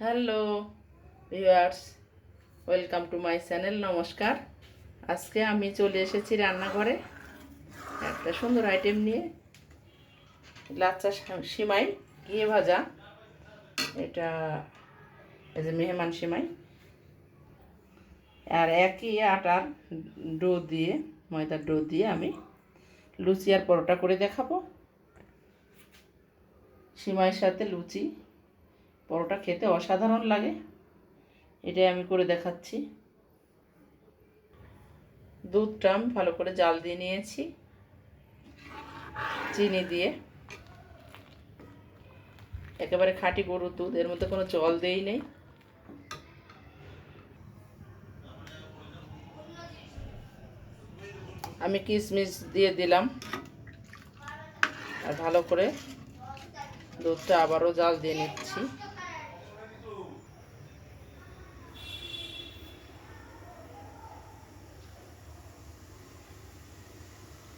Hello viewers, welcome to my channel, নমস্কার। আজকে আমি চলে এসেছি রান্নাঘরে একটা সুন্দর আইটেম নিয়ে। লাচ্চা সিমাই, ঘিয়ে ভাজা। এটা এই যে মেহমান সিমাই। আর একই আটার ডো দিয়ে, ময়দার ডো দিয়ে আমি লুচি আর পরোটা করে দেখাবো। সিমাইয়ের সাথে লুচি পরোটা খেতে অসাধারণ লাগে। এটাই আমি করে দেখাচ্ছি। দুধটা আমি ভালো করে জাল দিয়ে নিয়েছি। চিনি দিয়ে। একেবারে খাঁটি গরুর দুধ, এর মধ্যে কোনো জল দেই নেই। আমি কিশমিশ দিয়ে দিলাম। আর ভালো করে দুধটা আবারও জাল দিয়ে নিচ্ছি।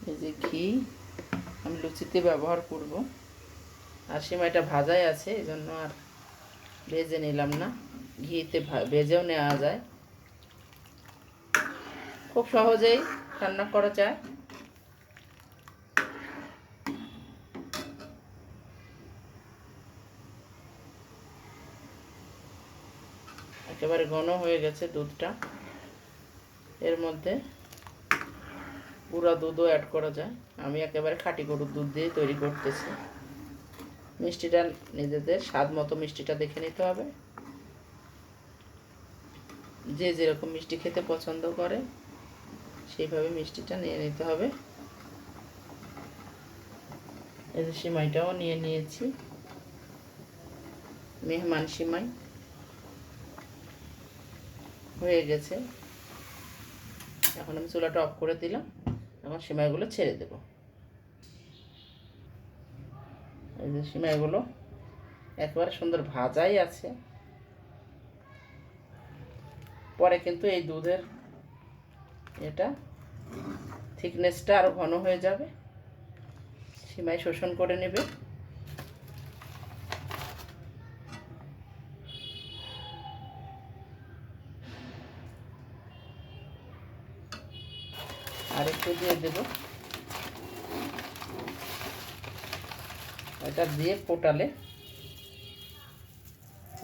এই যে ঘি, আমি লুচিতে ব্যবহার করব। আর সিমাইটা ভাজাই আছে এই জন্য আর ভেজে নিলাম না। ঘিতে ভেজেও নেওয়া যায়। খুব সহজেই রান্না করা যায়। একেবারে ঘন হয়ে গেছে দুধটা। এর মধ্যে পুরা দুধও অ্যাড করা যায়। আমি একেবারে খাঁটি গরুর দুধ দিয়ে তৈরি করতেছি। মিষ্টিটা নিজেদের স্বাদ মতো মিষ্টিটা দেখে নিতে হবে। যে যেরকম মিষ্টি খেতে পছন্দ করে, সেইভাবে মিষ্টিটা নিয়ে নিতে হবে। এই যে সিমাইটাও নিয়ে নিয়েছি। মেহমান সিমাই। হয়ে গেছে। এখন আমি চুলাটা অফ করে দিলাম। এখন সিমাইগুলো ছেড়ে দেব। এই যে সিমাইগুলো একেবারে সুন্দর ভাজাই আছে। পরে কিন্তু এই দুধের এটা থিকনেসটা আরও ঘন হয়ে যাবে। সিমাই শোষণ করে নেবে। একটু দিয়ে দেব। এটা দিয়ে ফোটালে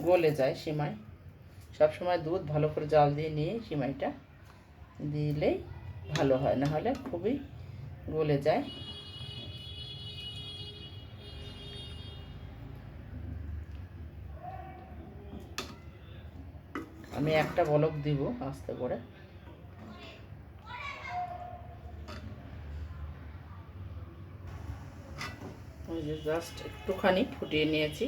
গলে যায় সিমাই। সবসময় দুধ ভালো করে জাল দিয়ে নিয়ে সিমাইটা দিলেই ভালো হয়, না হলে খুবই গলে যায়। আমি একটা বলক দিব আস্তে করে। জাস্ট একটুখানি ফুটিয়ে নিয়েছি।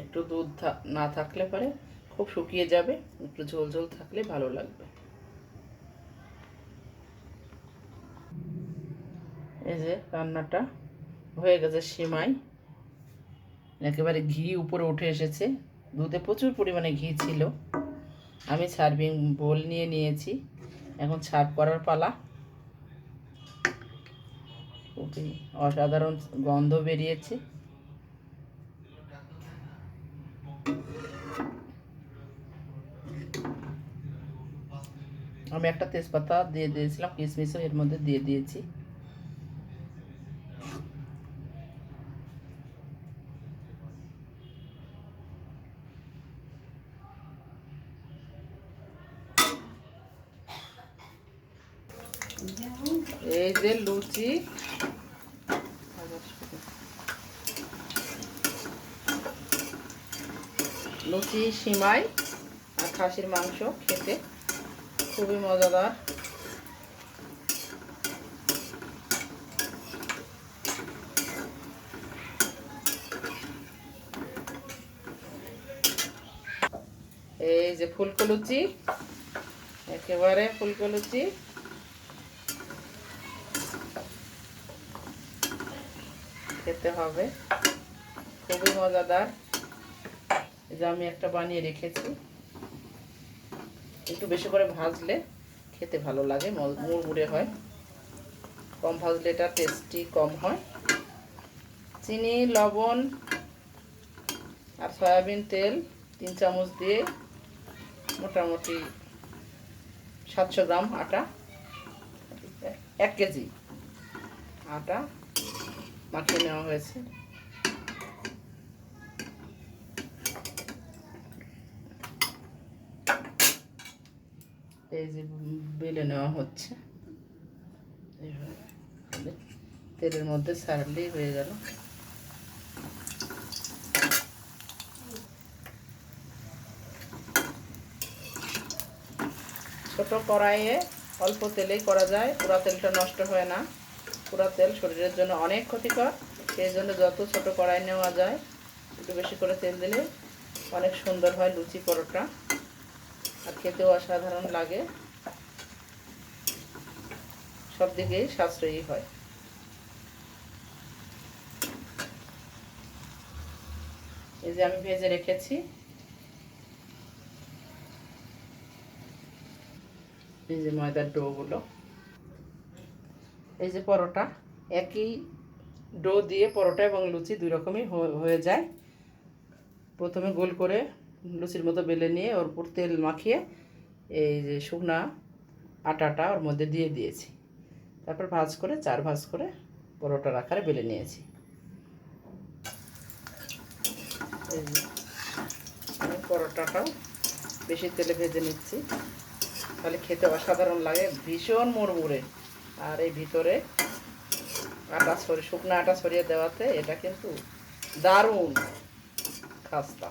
একটু দুধ না থাকলে পরে খুব শুকিয়ে যাবে, একটু ঝোল ঝোল থাকলে ভালো লাগবে। এই যে রান্নাটা হয়ে গেছে সিমাই। একেবারে ঘি উপরে উঠে এসেছে। দুধে প্রচুর পরিমাণে ঘি ছিল। আমি সার্ভিং বোল নিয়ে নিয়েছি। এখন সার্ভ করার পালা। অসাধারণ গন্ধ বেরিয়েছে। আমি একটা তেজপাতা দিয়ে দিয়েছিলাম, কিশমিশও এর মধ্যে দিয়ে দিয়েছি। এই যে লুচি। লুচি, সিমাই আর খাসির মাংস খেতে খুবই মজাদার। এই যে ফুলকো লুচি, একেবারে ফুলকো লুচি। খেতে হবে। খুবই মজাদার। এই যে আমি একটা বানিয়ে রেখেছি। একটু বেশি করে ভাজলে খেতে ভালো লাগে মুড়মুড়ে হয়। কম ভাজলে এটা টেস্টি কম হয়। চিনি, লবণ আর সয়াবিন তেল তিন চামচ দিয়ে মোটামুটি সাতশো গ্রাম আটা, এক কেজি আটা। মাখিয়ে নেওয়া হয়েছে। এই যে বেলে নেওয়া হচ্ছে। এইভাবে তেলের মধ্যে ছাড়লেই হয়ে গেল। ছোট কড়াইয়ে অল্প তেলেই করা যায়। পুরা তেলটা নষ্ট হয় না। পুরা তেল শরীরের জন্য অনেক ক্ষতিকর, সেই জন্য যত ছোট কড়াই নেওয়া যায়, একটু বেশি করে তেল দিলে অনেক সুন্দর হয় লুচি পরোটা। আর খেতেও অসাধারণ লাগে। সব দিকেই সাশ্রয়ী হয়। এই যে আমি ভেজে রেখেছি। এই যে ময়দার ডোগুলো। এই যে পরোটা, একই ডো দিয়ে পরোটা এবং লুচি দুই রকমই হয়ে যায়। প্রথমে গোল করে লুচির মতো বেলে নিয়ে ওর উপর তেল মাখিয়ে এই যে শুকনা আটাটা ওর মধ্যে দিয়ে দিয়েছি। তারপর ভাজ করে, চার ভাজ করে পরোটার আকারে বেলে নিয়েছি। পরোটাটাও বেশি তেলে ভেজে নিচ্ছি। তাহলে খেতে অসাধারণ লাগে, ভীষণ মুড়মুড়ে। আর এই ভিতরে আটা সরি, শুকনো আটা সরিয়ে দেওয়াতে এটা কিন্তু দারুণ খাস্তা।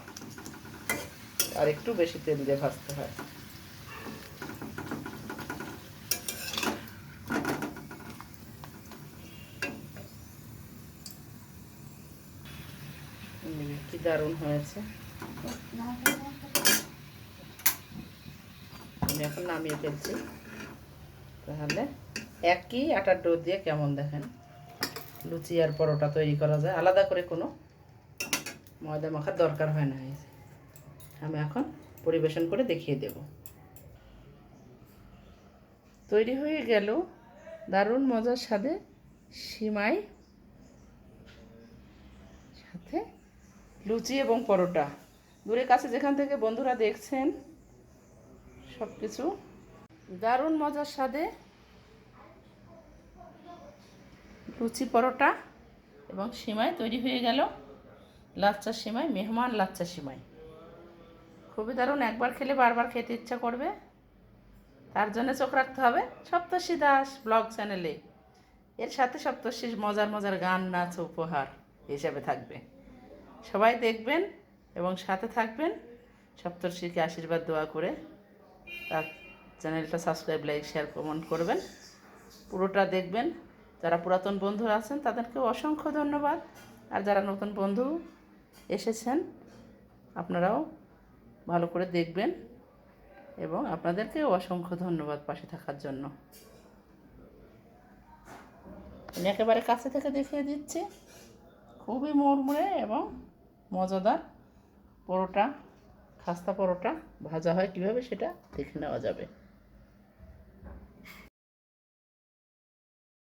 আর একটু বেশি তেল দিয়ে ভাজতে হয়। কি দারুণ হয়েছে। আমি এখন নামিয়ে ফেলছি। তাহলে একই আটার ডো দিয়ে কেমন দেখেন? লুচি আর পরোটা তৈরি করা যায়। আলাদা করে কোনো ময়দা মাখার দরকার হয় না। আমি এখন পরিবেশন করে দেখিয়ে দেব। তৈরি হয়ে গেল দারুণ মজার স্বাদে সিমাই, সাথে লুচি এবং পরোটা। দূরে কাছে যেখান থেকে বন্ধুরা দেখছেন সব কিছু দারুণ মজার স্বাদে লুচি পরোটা এবং সিমাই তৈরি হয়ে গেল। লাচ্চা সিমাই, মেহমান লাচ্চা সিমাই। খুবই দারুণ, একবার খেলে বারবার খেতে ইচ্ছা করবে। তার জন্য চোখ রাখতে হবে। সপ্তর্ষি দাস ব্লগ চ্যানেলে। এর সাথে সপ্তর্ষির মজার মজার গান, নাচ, উপহার হিসাবে থাকবে। সবাই দেখবেন এবং সাথে থাকবেন। সপ্তর্ষিকে আশীর্বাদ, দোয়া করে তার চ্যানেলটা সাবস্ক্রাইব, লাইক, শেয়ার, কমেন্ট করবেন। পুরোটা দেখবেন। যারা পুরাতন বন্ধু আছেন তাদেরকে অসংখ্য ধন্যবাদ। আর যারা নতুন বন্ধু এসেছেন, আপনারাও ভালো করে দেখবেন এবং আপনাদেরকে অসংখ্য ধন্যবাদ পাশে থাকার জন্য। আমি একেবারে কাছে থেকে দেখিয়ে দিচ্ছি, খুবই মুড়মুড়ে এবং মজাদার পরোটা, খাস্তা পরোটা ভাজা হয়, কীভাবে সেটা দেখে নেওয়া যাবে।